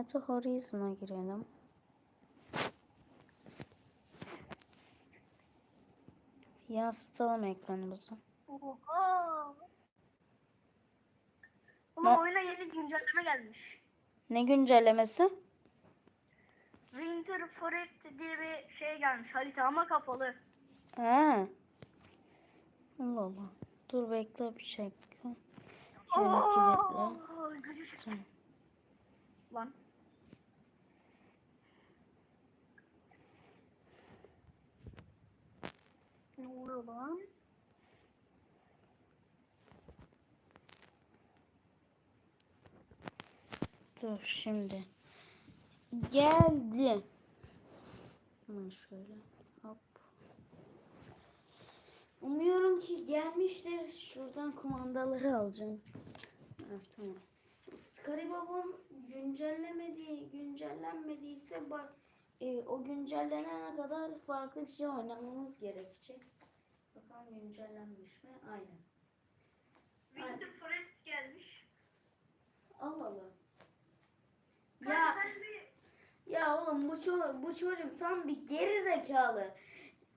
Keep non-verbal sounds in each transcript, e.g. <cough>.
Meta Horizon'a girelim. Yansıtalım ekranımızı. Oha. Ama Ne- oyuna yeni güncelleme gelmiş. Ne güncellemesi? Winter Forest diye bir şey gelmiş harita ama kapalı. Ha. Allah Allah. Dur bekle bir şey. Şöyle kilitle. Lan. Ne oluyor? Dur şimdi. Geldi. Hemen şöyle. Hop. Umuyorum ki gelmiştir. Şuradan kumandaları alacağım. Ha, tamam. Scaribab'ın güncellemediği, güncellenmediyse bak e, o güncellenene kadar farklı bir şey oynamamız gerekecek. Bakalım güncellenmiş mi? Aynen. Winter Forest gelmiş. Allah Allah. Kanka Ya sen bir Ya oğlum bu, ço- bu çocuk tam bir geri zekalı.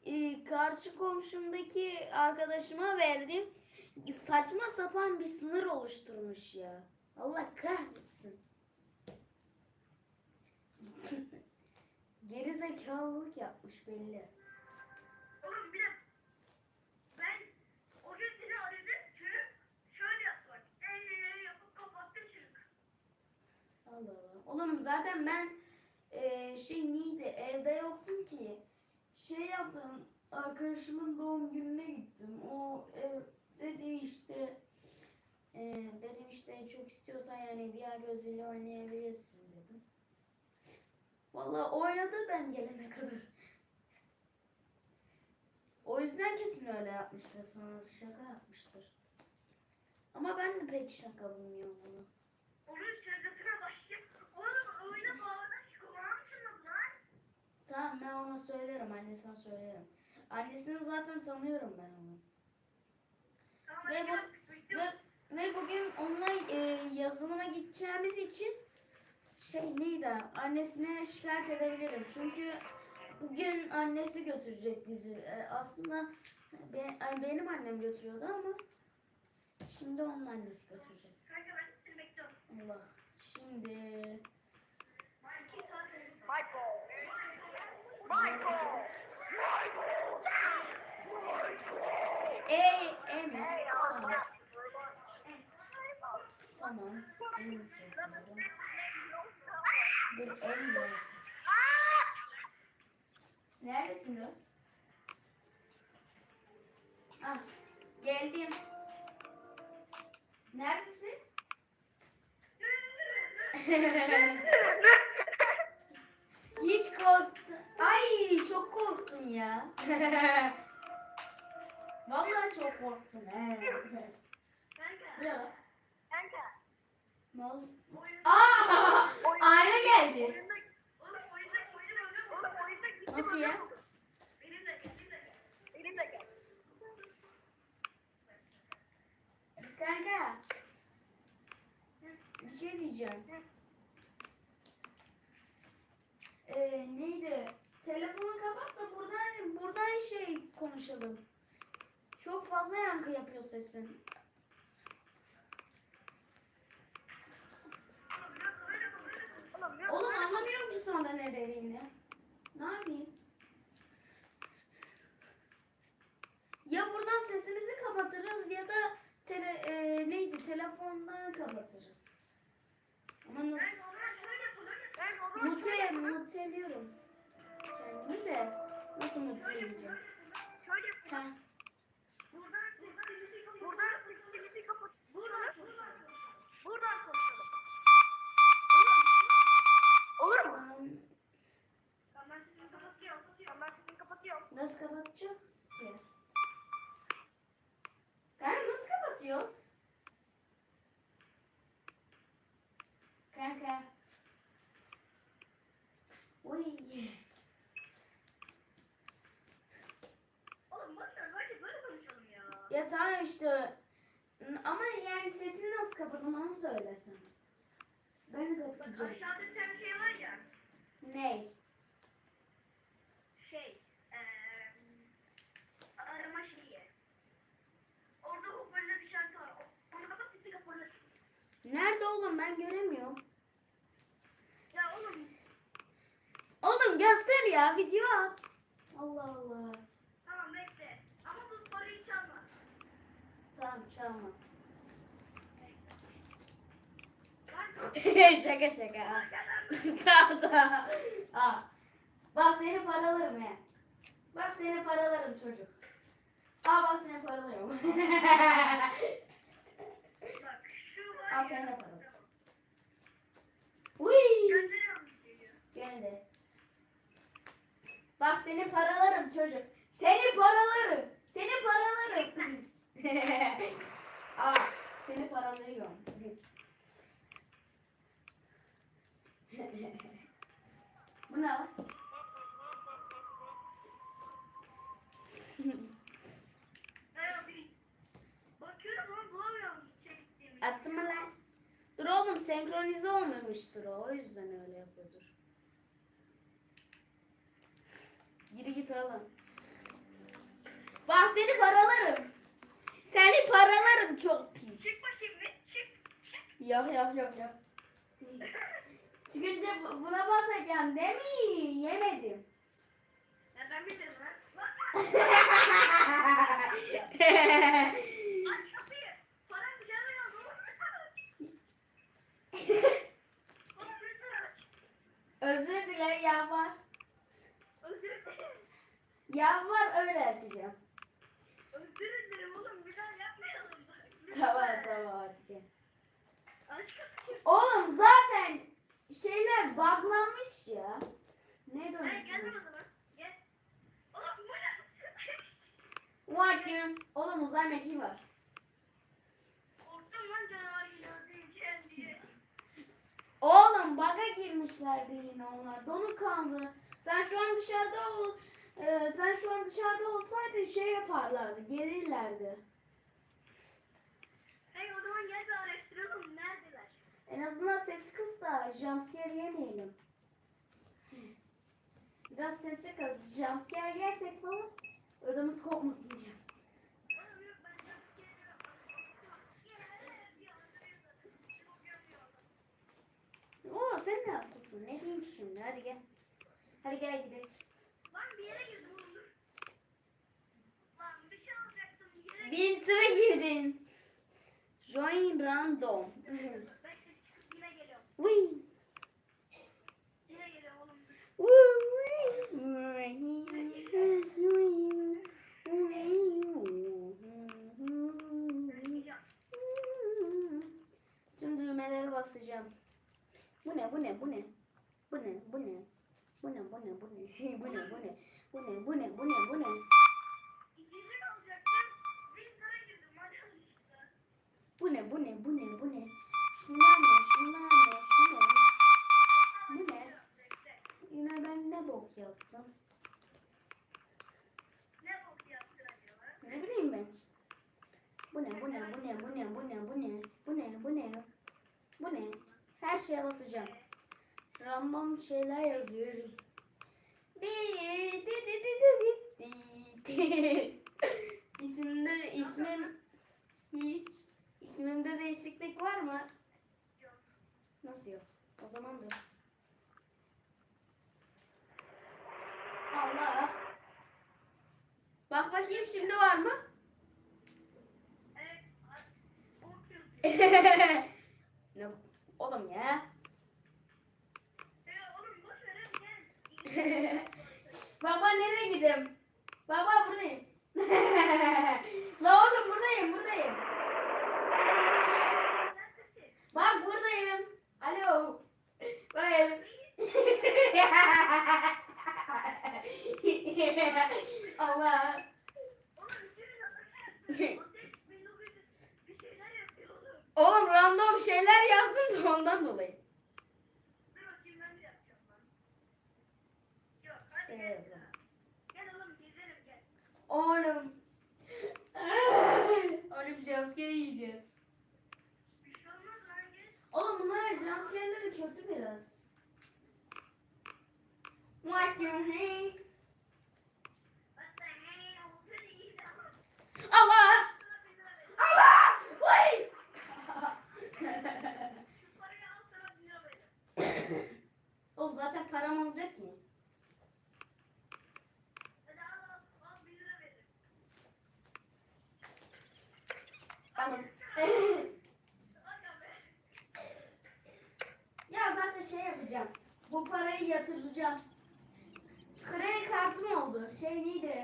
Ee, karşı komşumdaki arkadaşıma verdim. Saçma sapan bir sınır oluşturmuş ya. Allah kahretsin. Geri zekalılık yapmış belli. Oğlum bir de ben o gün seni aradım çünkü şöyle yaptık. El yapıp kapattı çocuk. Allah Allah. Oğlum zaten ben eee, şey neydi evde yoktum ki. Şey yaptım arkadaşımın doğum gününe gittim. O ev dedi işte eee, dedim işte çok istiyorsan yani VR gözüyle oynayabilirsin dedim. Vallahi oynadı ben gelene kadar. O yüzden kesin öyle yapmıştır sonra şaka yapmıştır. Ama ben de pek şaka bulmuyorum bunu. Onun şakasına başlayıp oğlum oyuna kulağım çınladı lan. Tamam ben ona söylerim annesine söylerim. Annesini zaten tanıyorum ben onu. Tamam Ve bu-. Ve, ve bugün onunla e, yazılıma gideceğimiz için şey neydi annesine şikayet edebilirim. Çünkü bugün annesi götürecek bizi. E, aslında be- ay, benim annem götürüyordu ama şimdi onun annesi götürecek. Allah. Şimdi İki saat oldu. E, E mi? Tamam. Tamam. Enter diyorum. Dur el yazdım. Neredesin o? Ah, geldim. Neredesin? <laughs> Hiç korktum. Ay çok korktum ya. <laughs> Vallahi çok korktum. Kanka. Ne oldu? Oyun- Aa! Ayna geldi. Oyunda, oğlum oyunda oyunda oyunda oğlum oyunda gittim Nasıl ya? Kanka. Bir şey diyeceğim. Ee, neydi? Telefonu kapat da buradan buradan şey konuşalım. Çok fazla yankı yapıyor sesin. Sonra ne dediğini. Ne yapayım? Ya buradan sesimizi kapatırız ya da tele, e, neydi telefondan kapatırız. Ama nasıl? Mute, muteliyorum. Kendimi de nasıl muteleyeceğim? şöyle yapalım. Ha. Buradan sesimizi kapat. Buradan sesimizi kapat. Buradan konuşalım. Buradan konuşalım. Olur mu? Tamam. Tamam ben sesimi kapatıyorum. Tamam ben sesimi kapatıyorum. Nasıl kapatacağız ki? Kanka nasıl kapatıyoruz? Kanka. Uy. Oğlum boş ver böyle konuşalım ya. Ya tamam işte. Ama yani sesini nasıl kapatın onu söylesin. Ben de kapatacağım. Aşağıda bir tane şey Ney? Şey, eee arama şeyi. Orada hoparlör işareti var. O- Onu kapat sesi kapanır. Nerede oğlum ben göremiyorum. Ya oğlum Oğlum göster ya video at. Allah Allah. tamam bekle. Ama bu parayı çalma. Tamam çalma. <laughs> Şaka şaka. <laughs> tamam tamam. Aa. Bak seni paralarım he. Bak seni paralarım çocuk. Aa bak seni paralıyorum. Al sen de para. Uy. Gönder. Bak seni paralarım çocuk. Seni paralarım. Seni paralarım. <laughs> Aa, seni paralıyorum. <laughs> Bu ne lan? Ben bir bakıyorum ama bulamıyorum çektiğimi. Attın mı lan? Dur oğlum senkronize olmamıştır o. O yüzden öyle yapıyordur. Geri git oğlum. Bak seni paralarım. Seni paralarım çok pis. Çık bakayım bir çık. Çık. Yok yok yok yok. Çıkınca bu- buna basacağım değil mi? Yemedim. Ya ben bilirim lan. <laughs> Özür dile yalvar. Özür dilerim. Yalvar öyle açacağım. Özür dilerim oğlum. Bir daha yapmayalım. Lütfen. Tamam tamam hadi gel. Kapıyı. Oğlum zaten şeyler buglanmış ya. Ne Gel gel dönüyorsun? o zaman. Gel. Oğlum bu ne? Oğlum uzay mekiği var. Korktum lan canavar geliyor diyeceğim diye. Oğlum baga girmişlerdi yine onlar. Donu kaldı. Sen şu an dışarıda ol. e, sen şu an dışarıda olsaydın şey yaparlardı. Gelirlerdi. Hey o zaman gel bir araştıralım. Neredeler? En azından ses kıs da jumpscare yemeyelim. Biraz sesi kız. Jumpscare yersek falan ödümüz kopmasın ya. Oğlum yok ben çok geliyorum. Gel diye anlıyorum zaten. Çok Oo sen ne yapıyorsun? Ne diyeyim şimdi? Hadi gel. Hadi gel gidelim. Lan bir yere dur. Lan bir şey alacaktım yere Bin tıra girdin. Join random. <laughs> Bekle çıkıp yine geliyorum. Uy. Yine geliyorum oğlum. Ben. Tüm düğmeleri basacağım. Bu ne bu ne bu ne? Bu ne bu ne? Bu ne bu ne bu ne? Bu ne bu ne? Bu ne bu ne bu ne bu ne? Bu ne bu ne bu ne bu ne? Şunlar ne şunlar ne şu ne? Bu ne? Yine ben ne bok yaptım? Ne bok yaptın acaba? Ne bileyim ben. Bu ne bu ne bu ne bu ne bu ne bu ne bu ne? Her şeye basacağım. Random şeyler yazıyorum. Di di di di di di di. <laughs> İsimde ismim hiç ismimde değişiklik var mı? Yok. Nasıl yok? O zaman da. Allah. Bak bakayım şimdi var mı? Evet. <laughs> Oğlum ya. <laughs> Baba nereye gidim? Baba buradayım. <laughs> La oğlum buradayım buradayım. Bak buradayım. Alo. Bayım. <laughs> Allah. şeyler yazdım da ondan dolayı. Seni yazdım. Oğlum. <laughs> Oğlum jumpscare yiyeceğiz. Oğlum bunlar jumpscare'leri kötü biraz. What you hate? Allah! Allah! Wait! Zaten param olacak mı? Alın. Ya zaten şey yapacağım. Bu parayı yatıracağım. Kredi kartım oldu. Şey neydi?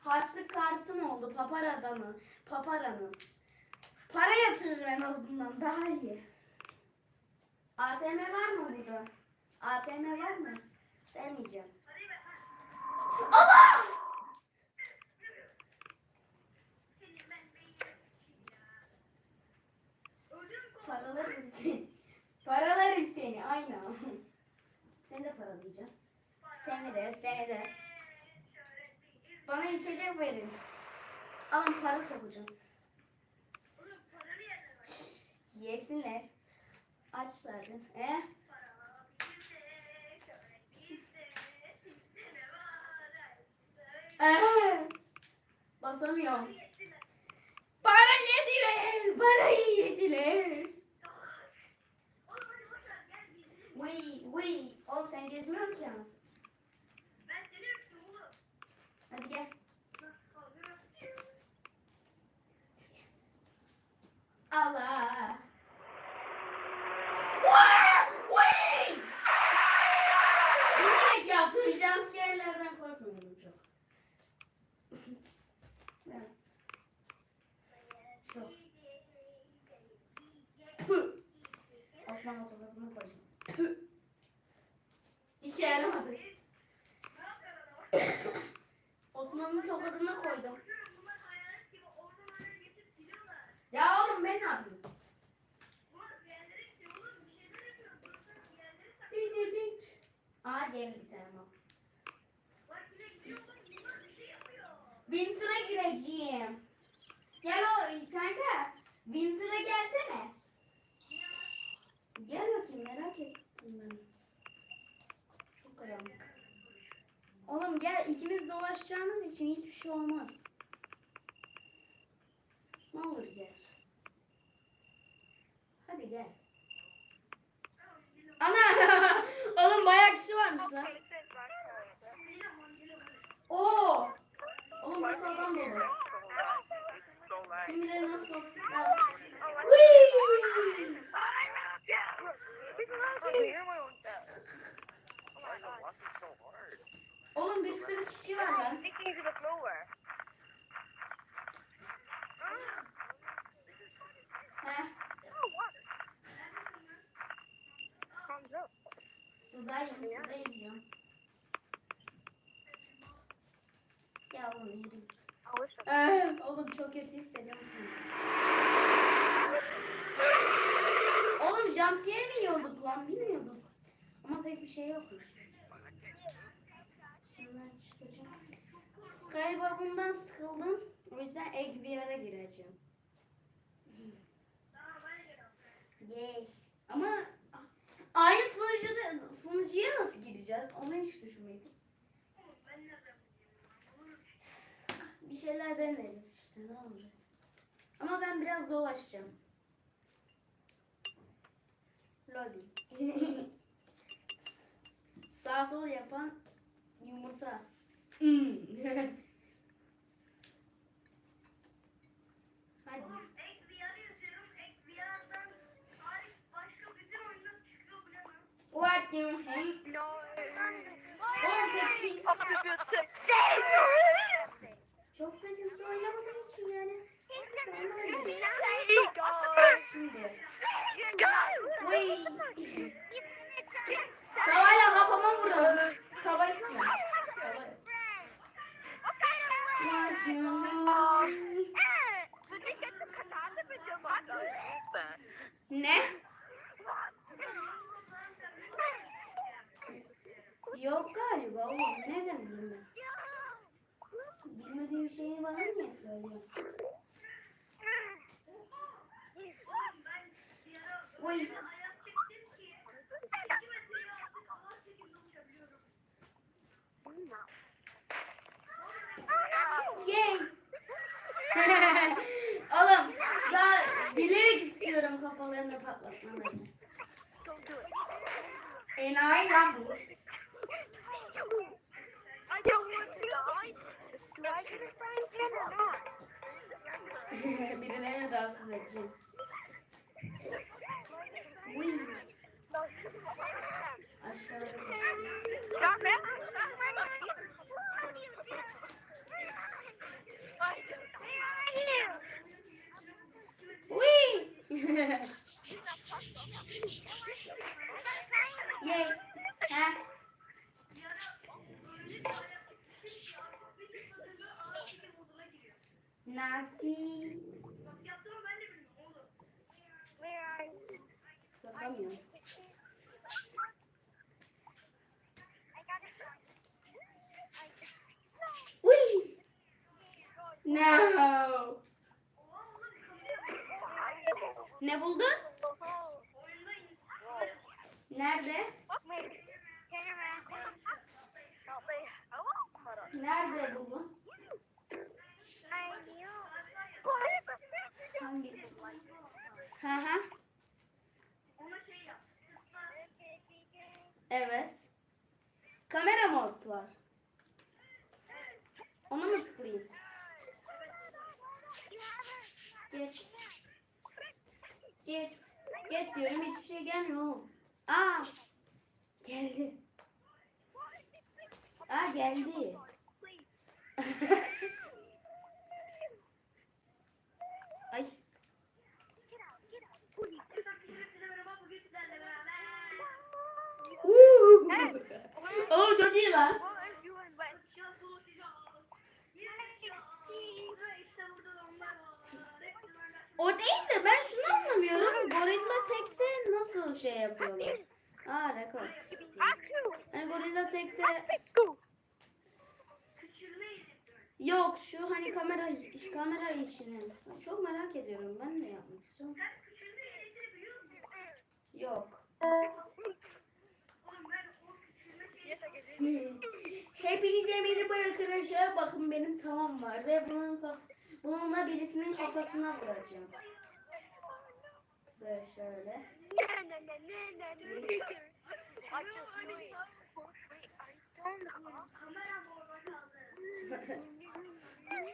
Harçlık kartım oldu. Papara'danın. Papara'nın. Para yatırırım en azından. Daha iyi. ATM var mı burada? ATM var mı? Vermeyeceğim. Allah! Paralarım seni. Paralarım seni. Aynen. Seni de paralayacağım. Seni de, seni de. Bana içecek verin. Alın para sokacağım. Yesinler. Açlardı. E? Para bizde, şöhret bizde, bizde ne var? Ay, Ee, basamıyorum. Para yediler. Parayı yediler. Vıy vıy. Oğlum sen gezmiyor musun yalnız? Ben seni öptüm oğlum. Hadi gel. Allah. Bilerek yaptım. Jumpscare'lerden yang. Hadi gel. Ana! <laughs> Oğlum bayağı kişi varmış lan. Oo! Oğlum nasıl adam dolu. Kim bilir nasıl toksikler. Oğlum bir sürü kişi var lan. Sudayım, suda yüzüyorum. Ya oğlum yürü git. Ee, oğlum çok kötü hissediyorum kendimi. Oğlum jumpscare mi yiyorduk lan bilmiyorduk. Ama pek bir şey yokmuş. Şundan çıkacağım. Skybob'umdan sıkıldım. O yüzden Egg VR'a gireceğim. Yay. Ama aynı sunucuda, sunucuya nasıl gireceğiz? Onu hiç işte. Bir şeyler deneriz işte ne olacak. Ama ben biraz dolaşacağım. Lodi. <laughs> Sağ sol yapan yumurta. Hmm. <laughs> Hadi. Oğlum, ek VR yazıyorum. Ek VR'dan tarih başka bütün oyunlar çıkıyor bu ne lan? What do you çok da kimse oynamadığım için yani. Şimdi. Vay. Tavayla kafama? Ne? Yok galiba oğlum. Nereden bileyim ben? Bilmediğim şeyi bana niye söylüyorsun? Oy. Yay. <laughs> oğlum daha bilerek istiyorum kafalarını patlatmalarını. Enayi lan bu. Birilerini rahatsız edeceğim. Uy. Aşağıda. Stop it. Uy. <laughs> Yay. Ha? Ah. Nasi. Nasıl yaptığımı ben de bilmiyorum oğlum. Bakamıyorum. Uy. No. Ne buldun? Nerede? Nerede buldun? Hı hı. Evet. Kamera mod var. Ona mı tıklayayım? Git. Git. Git diyorum hiçbir şey gelmiyor oğlum. Aa. Geldi. Aa geldi. <laughs> <laughs> Ay. Kısa küçükle merhaba bugün sizlerle beraber. Uuu. Oğlum çok iyi lan. O değil de ben şunu anlamıyorum. Gorilla Tek'te nasıl şey yapıyorlar? Aa rekord. Hani Gorilla Tek'te yok şu hani kamera kamera işini. Çok merak ediyorum. Ben de yapmak istiyorum. Yok. Oğlum ben o küçülme şeyini Hepinize merhaba arkadaşlar. Bakın benim tamam var ve bunun bununla birisinin kafasına vuracağım. Böyle şöyle.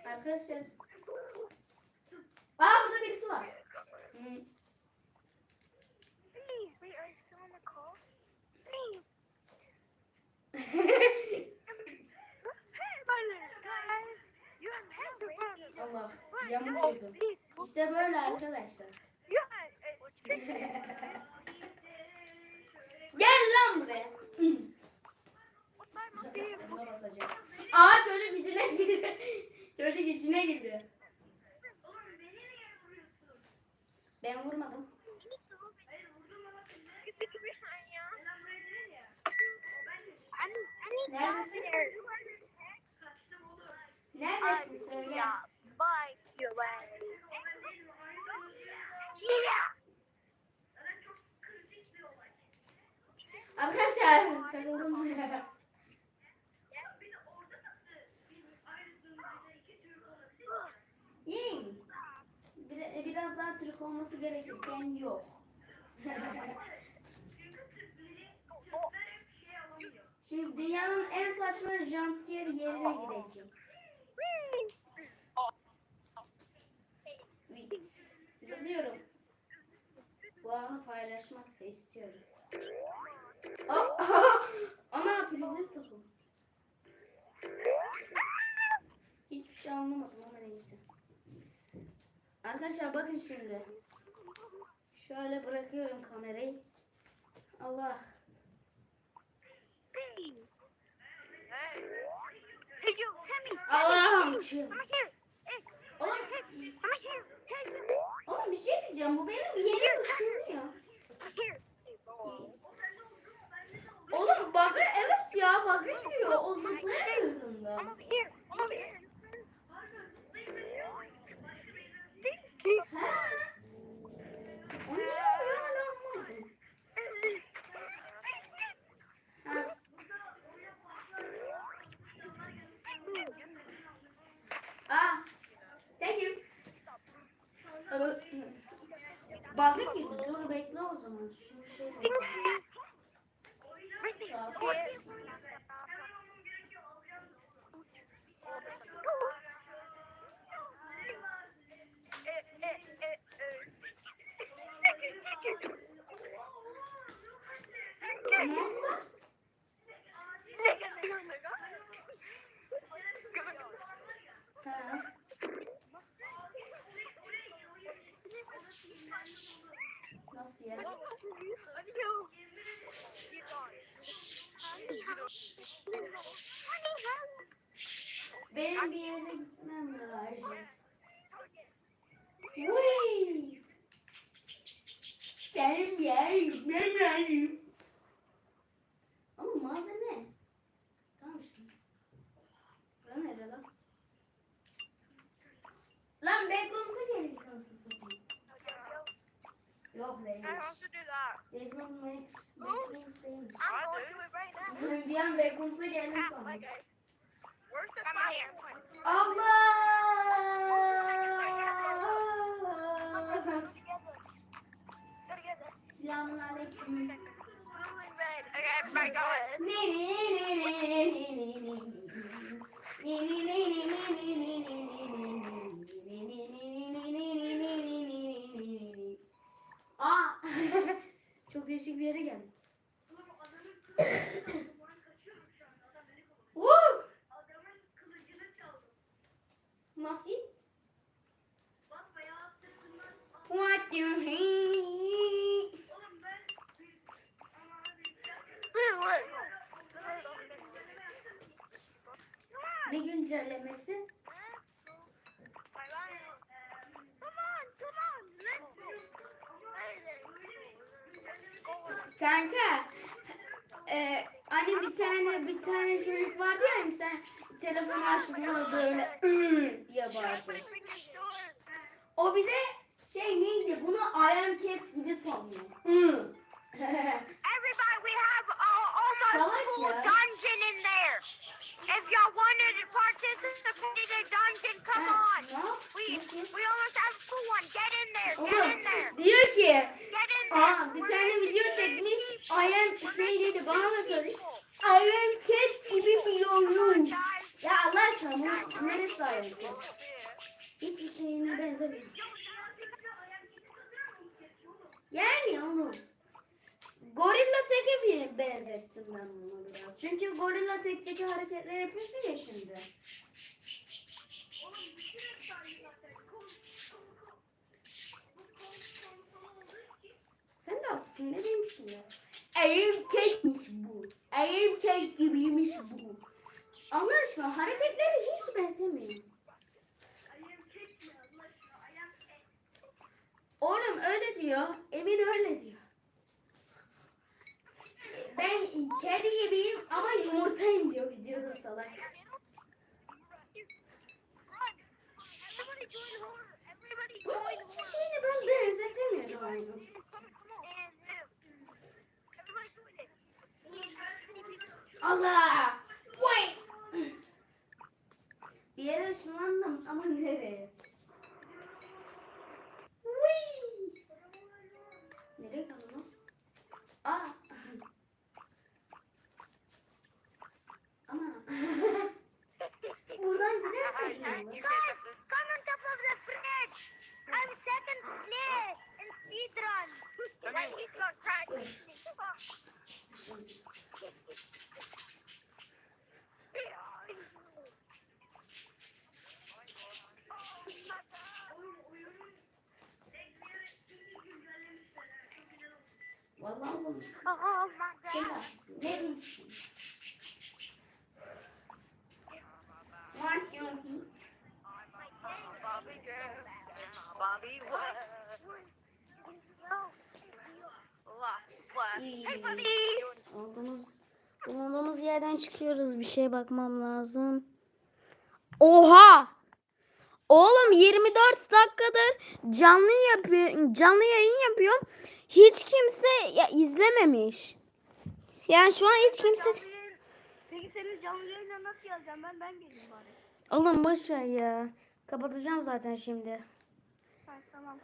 Arkadaşlar. Aa burada birisi var. Hı. Allah yamuk vurdum. İşte böyle arkadaşlar. Gel lan buraya. Buna. Aa çocuk içine girdi. <laughs> çocuk içine girdi. Ben vurmadım. Hayır vurdun bana seni. Neden buraya dedin ya? O ben de Neredesin? kaçtım oğlum. Neredesin söyle. Bye, your O ben değilim. Aynı konuşuyor. Zaten çok kritik bir olay. Arkadaşlar takıldım. Ya bir de orada nasıl bir aynı dönemde iki Türk olabilir? Yay. Bir, biraz daha Türk olması gerekirken yok. Çünkü Türkleri, Türkler hep şey alamıyor. Şimdi dünyanın en saçma jumpscare yerine gideceğim. Wait. Zıplıyorum. Bu anı paylaşmak da istiyorum. Ana prize takıldım. Hiçbir şey anlamadım ama neyse. Arkadaşlar bakın şimdi. Şöyle bırakıyorum kamerayı. Allah. Hey, you, Timmy! Allah'ım. Oğlum, oğlum bir şey diyeceğim. Bu benim yerim ışınlıyor. şey Nasıl yani? Benim bir yere gitmem lazım. Uy! Benim bir yere gitmem lazım. Ama malzeme. Tamam işte. Bura nerede lan? Lan backrooms'a geldik satayım. Yok Reyhan. I have to do that. There's no make, make. I'm going to it right now. Hülyan Beykums'a geldim sana. Okay. Where's the fire? Güncellemesi? Kanka, e, hani bir tane bir tane çocuk vardı ya hani sen telefonu açtığında böyle "Iı" diye bağırdı. O bir de şey neydi bunu I am cat gibi sanıyor. <laughs> Everybody, we have uh, almost full dungeon in there. If y'all wanted to participate in dungeon, come on. We we almost have full one. Get in there. Get in there. diyor ki Get in there. Aa, bir tane video çekmiş. I am şey dedi bana da söyledi. I am cat gibi bir yorum. Ya Allah aşkına bu neresi I am cat? Hiçbir şeyine benzemiyor. Yani oğlum. Gorilla Tek'e bir benzettim ben bunu biraz. Çünkü Gorilla Tek'teki hareketler yapıyorsun ya şimdi. Sen de haklısın ne demiştin ya? Eğim kekmiş bu. Eğim kek gibiymiş bu. Allah aşkına hareketleri hiç benzemiyor. Oğlum öyle diyor. Emin öyle diyor. Ben kedi gibiyim ama yumurtayım diyor videoda salak. Everybody join her. Everybody Bu join hiçbir her. şeyini ben benzetemiyorum aynı. Allah! Wait! Bir yere ışınlandım ama nereye? Guys, come on top of the fridge. I'm second place in speedrun. Like he's got practice. Vallahi oğlum. Oh my god. haklısın. Ne bileyim. What you Bobby girl. Bobby what? Hey buddy. Olduğumuz, bulunduğumuz yerden çıkıyoruz. Bir şey bakmam lazım. Oha! Oğlum 24 dakikadır canlı yapıyor, canlı yayın yapıyorum. Hiç kimse ya, izlememiş. Yani şu an hiç kimse... Peki senin canlı yayına nasıl yazacağım ben? Ben geleyim bari. Oğlum boş ver ya. Kapatacağım zaten şimdi. Ha, tamam.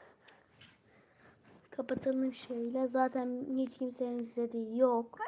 Kapatalım şöyle. Zaten hiç kimsenin istediği yok.